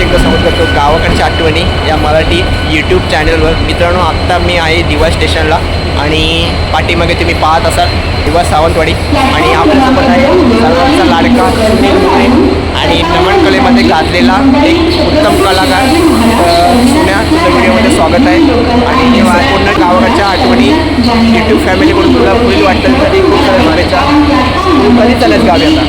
पुन्हा एकदा करतो गावाकडच्या आठवणी या मराठी यूट्यूब चॅनलवर मित्रांनो आत्ता मी आहे दिवा स्टेशनला आणि पाठीमागे तुम्ही पाहत असाल दिवा सावंतवाडी. आणि आपल्यासोबत आहे सर्वांचा लाडका आणि नमन कलेमध्ये गाजलेला एक उत्तम कलाकार पुण्या व्हिडिओमध्ये स्वागत आहे. आणि पूर्ण गावाकडच्या आठवणी यूट्यूब फॅमिलीकडून तुला पुढील वाटतं. कधी खूप साऱ्या शुभेच्छा कधी चालत गावी आता?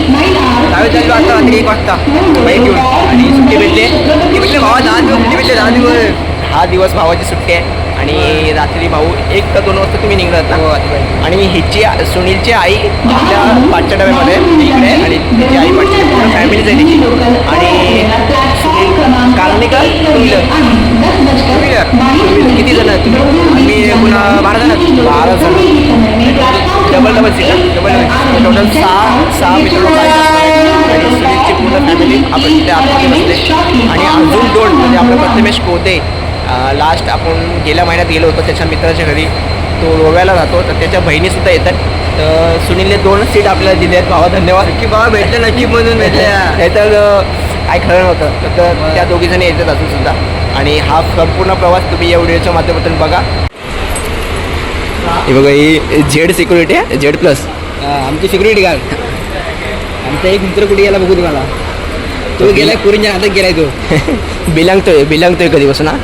गावी चाललो आता रात्री एक वाजता. बाईक घेऊन. आणि सुट्टी भेटले सुट्टी भेटले भावा दहा दिवस सुट्टी भेटले दहा दिवस. हा दिवस भावाची सुट्टी आहे आणि रात्री भाऊ एक का दोन वाजता तुम्ही निघलात ना. आणि हिची सुनीलची आई आपल्या पाचच्या डब्यामध्ये इकडे आणि तिची आई पाचच्या फॅमिलीच आहे तिची. आणि सुनील कार्मिका टू किती जण आहेत? तुम्ही आम्ही पुन्हा बारा जण आहेत. बारा जण. Double double seat double double total सहा सहा मित्र आपण तिथे आतमध्ये बसले. आणि अजून दोन म्हणजे आपलं प्रथमेश कोते लास्ट आपण गेल्या महिन्यात गेलो होतो त्याच्या मित्राच्या घरी. तो गोव्याला राहतो तर त्याच्या बहिणीसुद्धा येतात. तर सुनीलने दोन सीट आपल्याला दिले आहेत. भावा धन्यवाद. की बाबा भेटलं नशीबमधून भेटल्या तर काय खरं नव्हतं. तर- तर त्या दोघीजणी येतात अजून सुद्धा आणि हा संपूर्ण प्रवास तुम्ही या व्हिडिओच्या माध्यमातून बघा. हे बघा ही झेड सिक्युरिटी आहे झेड प्लस आमची सिक्युरिटी गार्ड आमचा एक मित्र कुठे गेला बघू तुम्हाला. तो गेलाय कुरींच्या हातात गेलाय तो. बिलांगतोय बिलांगतोय कधीपासून हा?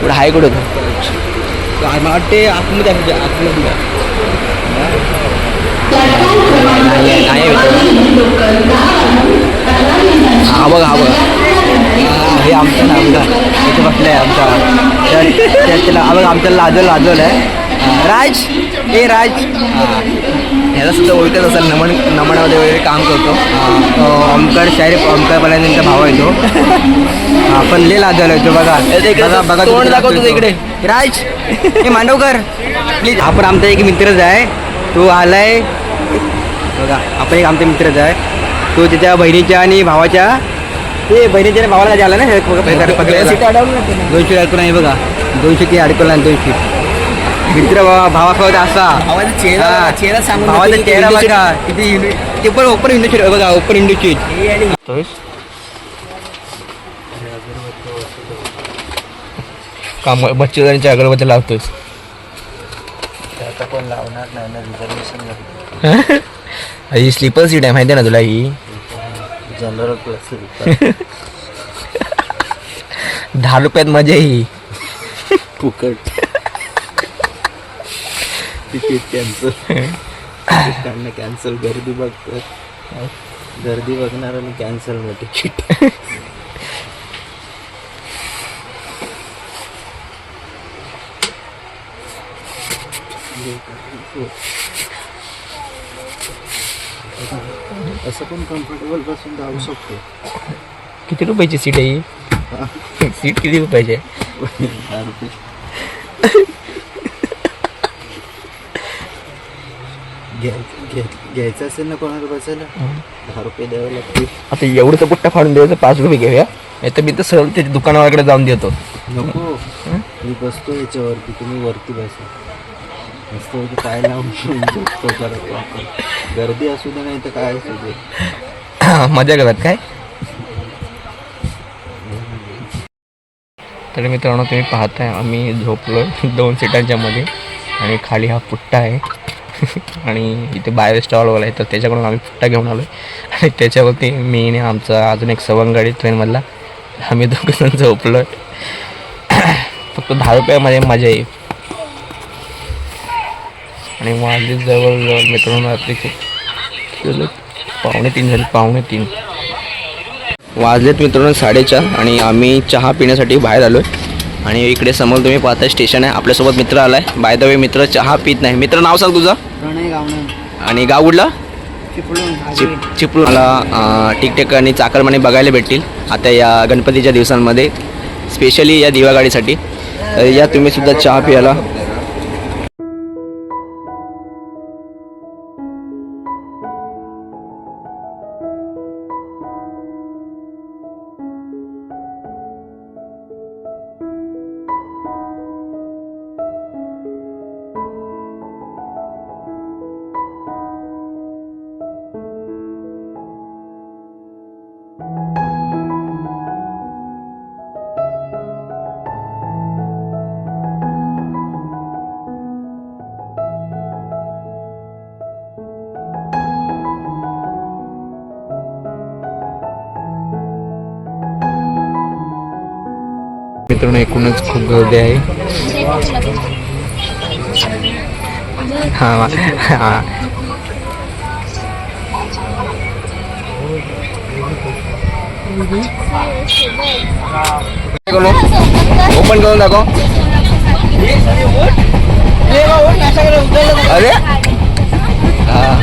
कुठं हाय कुठं तो मला वाटते आतमध्ये आतमध्ये नाही नाही हा बघा हा बघा. हा, हे आमचं ना आमचा. इथे बसलं आहे आमचा. त्या- त्या- त्याला हा बघा लाजव लाजवलं आहे राज ए राज. हा. ह्याला सुद्धा ओळखत असेल. नमन नमनामध्ये वगैरे काम करतो. तो ओमकार शाहीर ओमकार पलायन त्यांचा भाव आहे तो. हा, पण लय लाजवला आहे तो बघा बघा बघा तोंड किती दाखव लागतोय तुझं तो. इकडे. राज हे मांडवकर. प्लीज. आपण आमचा एक मित्रच आहे तो आलाय. बघा आपण एक आमचा मित्रच आहे तो त्याच्या बहिणीच्या आणि भावाच्या ते बहिणीच्या भावाला आला ना. दोनशे अडकून आहे बघा. दोनशे ती अडकवला आणि दोनशे मित्र भावा भावासोबत असा. भावाचा चेहरा चेहरा सांगून की चेहरा बघा किती ते पण ओपन शरीर बघा ओपन चीज. काम बच्चेदारीच्या अगरबत्ती लावतोय आता कोण लावणार नाही ना रिझर्वेशन ही स्लीपर सीट आहे माहिती आहे ना तुला ही? जनरल क्लास दहा रुपयात मजा ही फुकट. तिकीट कॅन्सल तिकीट कॅन्सल गर्दी बघतात. गर्दी बघणार आणि कॅन्सल मग तिकीट असं पण कम्फर्टेबल बसून जाऊ शकतो. किती रुपयाची सीट आहे ही? सीट किती रुपयाची आहे? रुपये घ्यायचं घ्याय- घ्यायचं असेल ना कोणाला बसायला? दहा रुपये द्यावे लागतील. आता एवढं तर पुट्टा फाडून द्यायचं पाच रुपये घेऊया. नाही तर मी तर सरळ ते दुकानावरकडे जाऊन देतो. नको. मी बसतो याच्यावरती तुम्ही वरती बसा. मस्त पाय लावून झोपतो परत वापस. गर्दी असू दे नाही तर काय असू दे. मजा करत काय? तर मित्रांनो तुम्ही पाहताय आम्ही झोपलो दोन सीटांच्या मध्ये आणि खाली हा पुट्टा आहे. आणि इथे बाहेर स्टॉलवाला आहे तर त्याच्याकडून आम्ही फुट्टा घेऊन आलो आणि त्याच्यावरती मी आणि आमचा अजून एक सवंगाडी ट्रेनमधला आम्ही दोघं झोपलो फक्त दहा रुपयामध्ये मजा येईल. आणि माझे जवळजवळ मित्रांनो रात्रीचे पावणे तीन झाले पावणे तीन. वाजलेत मित्रांनो साडेचार आणि आम्ही चहा पिण्यासाठी बाहेर आलो आहे आणि इकडे समोर तुम्ही पाहता स्टेशन आहे. आपल्यासोबत मित्र आलाय. बाय द वे मित्र चहा पित नाही. मित्र नाव सांग तुझं. प्रणय गावणं. आणि गाव कुठलं? चिप चिपळूण. मला आणि चाकरमाने बघायला भेटतील. आता या गणपतीच्या दिवसांमध्ये स्पेशली या दिवागाडीसाठी या तुम्ही सुद्धा चहा पियाला मित्रांनो एकूणच खूप गर्दी आहे. हा हा. ओपन करून दाखव. अरे? हा.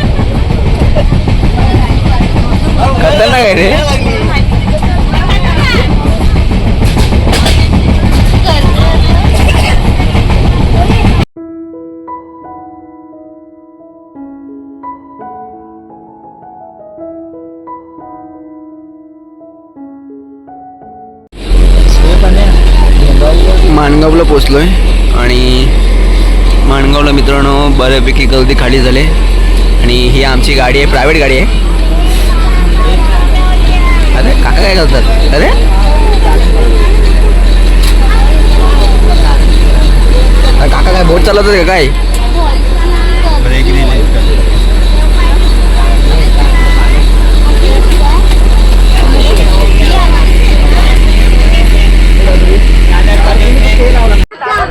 खतरनाक आहे रे. पोचलो आहे आणि माणगावला मित्रांनो बऱ्यापैकी गर्दी खाली झाले आणि ही आमची गाडी आहे प्रायव्हेट गाडी आहे. अरे काका काय करतात? अरे? अरे काका काय बोट चालवतात का काय?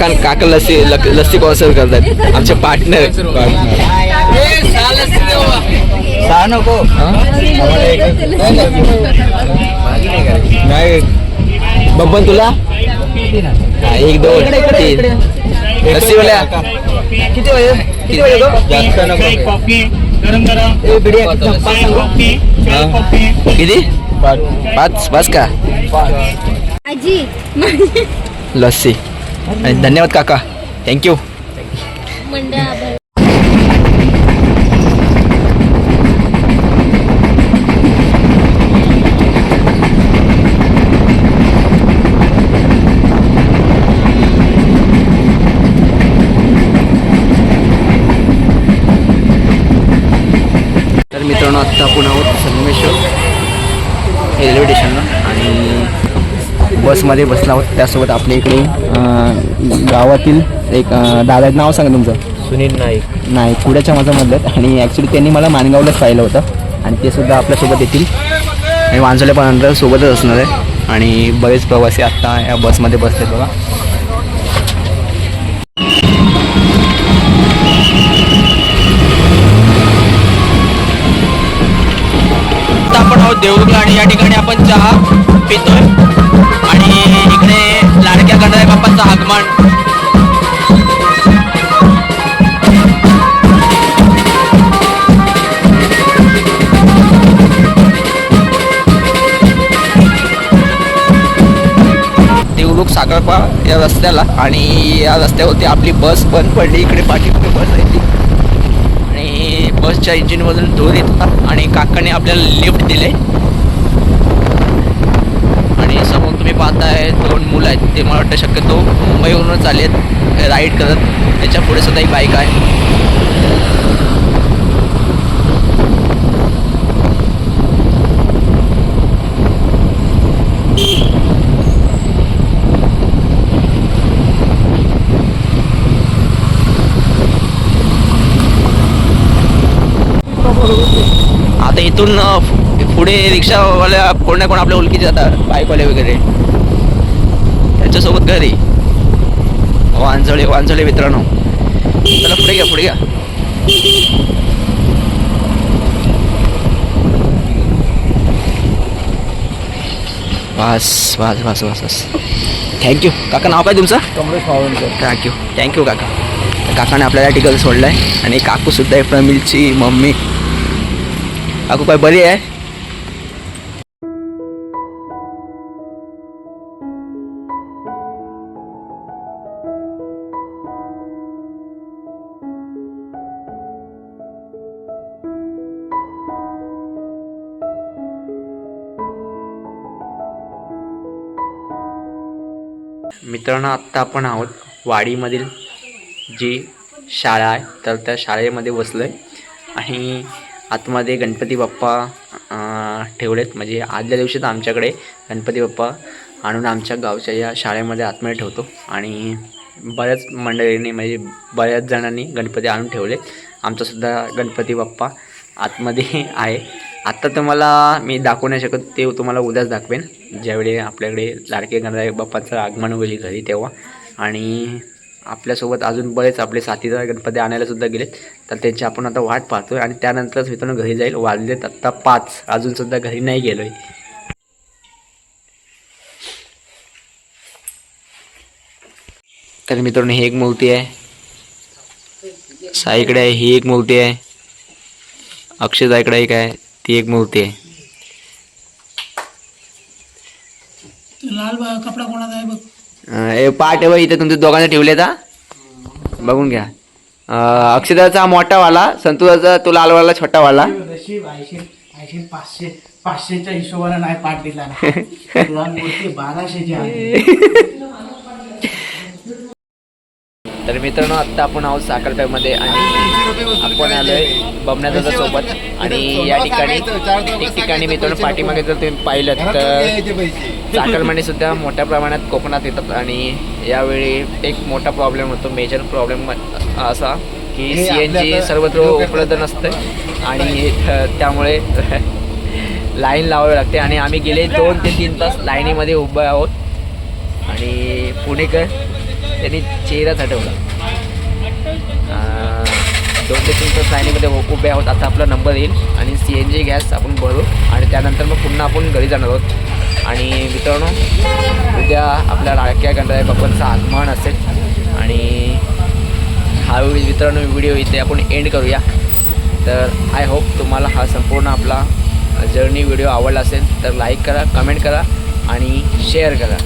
काका काका लस्सी लस्सी स्पॉन्सर करतात? आमचे पार्टनर नको. नाही बब्बन तुला? एक दोन तीन. लस्सी वाल्या? किती वाजे किती वाजे कॉफी गरम गरम. किती? पाच पाच. का? आजी लस्सी. आणि धन्यवाद काका. थँक्यू मंडळ तर मित्रांनो आत्ता आपण आहोत संगमेश्वर रेल्वे स्टेशनला आणि बसमध्ये बसला आहोत. त्यासोबत आपल्या इकडे गावातील एक दादा. नाव सांगा तुमचं. सुनील नाईक. नाही पुण्याच्या माझं मधलं आणि ॲक्च्युली त्यांनी मला मानगावलाच पाहिलं होतं. आणि ते सुद्धा आपल्यासोबत येतील. आणि वांजोले पण सोबतच असणार आहे. आणि बरेच प्रवासी आत्ता या बसमध्ये बसलेत बघा. आता आपण आहोत देवरुखला आणि या ठिकाणी आपण चहा पितोय. गणराय आगमन देवरुख साखरपा या रस्त्याला आणि या रस्त्यावरती आपली बस बंद पडली. इकडे पाठीपुढे बस आहे आणि बसच्या इंजिनमधून धूर येत होता आणि काकाने आपल्याला लिफ्ट दिले आणि समोर तुम्ही पाहताय दोन मुलं आहेत ते मला वाटतं शक्यतो मुंबईवरूनच आले आहेत. राईड करत. त्याच्या पुढे सुद्धा एक बाईक आहे. आता इथून पुढे रिक्षावाल्या कोण ना कोण आपल्या ओळखीचे जातात. बाईकवाले वगैरे. त्यांच्यासोबत घरी. वांजळे वांजळे मित्रांनो. चला पुढे घ्या पुढे घ्या. बस बस बस बस बस. थँक्यू काका नाव काय तुमचं? थँक्यू थँक्यू काका. काकाने आपल्याला ठिकाणी सोडलं आहे आणि काकूसुद्धा आहे प्रमिलची मम्मी. काकू काय बरी आहे? मित्रांनो आत्ता आपण आहोत वाडीमधील जी शाळा आहे तर त्या शाळेमध्ये बसलो आहे आणि आतमध्ये गणपती बाप्पा ठेवलेत. म्हणजे आदल्या दिवशी तर आमच्याकडे गणपती बाप्पा आणून आमच्या गावच्या या शाळेमध्ये आतमध्ये ठेवतो. आणि बऱ्याच मंडळींनी म्हणजे बऱ्याच जणांनी गणपती आणून ठेवले आमचासुद्धा गणपती बाप्पा आतमध्ये आहे. आत्ता तुम्हाला मी दाखवू नाही शकत ते तुम्हाला उद्याच दाखवेन. ज्यावेळी आपल्याकडे लाडके गणराय बाप्पाचं आगमन होईल घरी तेव्हा. आणि आपल्यासोबत अजून बरेच आपले साथीदार गणपती आणायलासुद्धा गेलेत. तर त्यांची आपण आता वाट पाहतोय आणि त्यानंतरच मित्रांनो घरी जाईल. वाजलेत आत्ता पाच. अजूनसुद्धा घरी नाही गेलो आहे तर मित्रांनो ही एक मूर्ती आहे. साईकडे आहे ही एक मूर्ती आहे. अक्षताईकडे एक आहे. ती एक मूर्ती आहे. लाल कपडा कोणाचा आहे बघ. हे आहे बघ इथे तुमच्या दोघांना ठेवले का बघून घ्या. अं, अक्षताचा मोठावाला संतोषाचा तो लालवाला छोटावाला नशीब ऐंशी ऐंशी पाचशे पाचशेच्या हिशोबाने नाही पाठ दिला ना. तुला मूर्ती बाराशेची आहे. तर मित्रांनो आत्ता आपण आहोत साखरप्यामध्ये आणि आपण आलोय बमण्यादादा सोबत आणि या ठिकाणी एक ठिकाणी मित्रांनो पाठीमागे जर तुम्ही पाहिलं तर सुद्धा मोठ्या प्रमाणात कोकणात येतात आणि यावेळी एक मोठा प्रॉब्लेम होतो मेजर प्रॉब्लेम असा की सी एन जी सर्वत्र उपलब्ध नसते आणि त्यामुळे लाईन लावावी लागते. आणि आम्ही गेले दोन ते तीन तास लाईनीमध्ये उभे आहोत. आणि पुणेकर त्यांनी चेहरा हटवला दोन ते तीन तास लाईनीमध्ये उभे आहोत. आता आपला नंबर येईल आणि सी एन जी गॅस आपण भरू आणि त्यानंतर मग पुन्हा आपण घरी जाणार आहोत. आणि मित्रांनो उद्या आपल्या लाडक्या गणराय बाप्पांचं आगमन असेल. आणि हा मित्रांनो व्हिडिओ इथे आपण एंड करूया. तर आय होप तुम्हाला हा संपूर्ण आपला जर्नी व्हिडिओ आवडला असेल तर लाईक करा कमेंट करा आणि शेअर करा.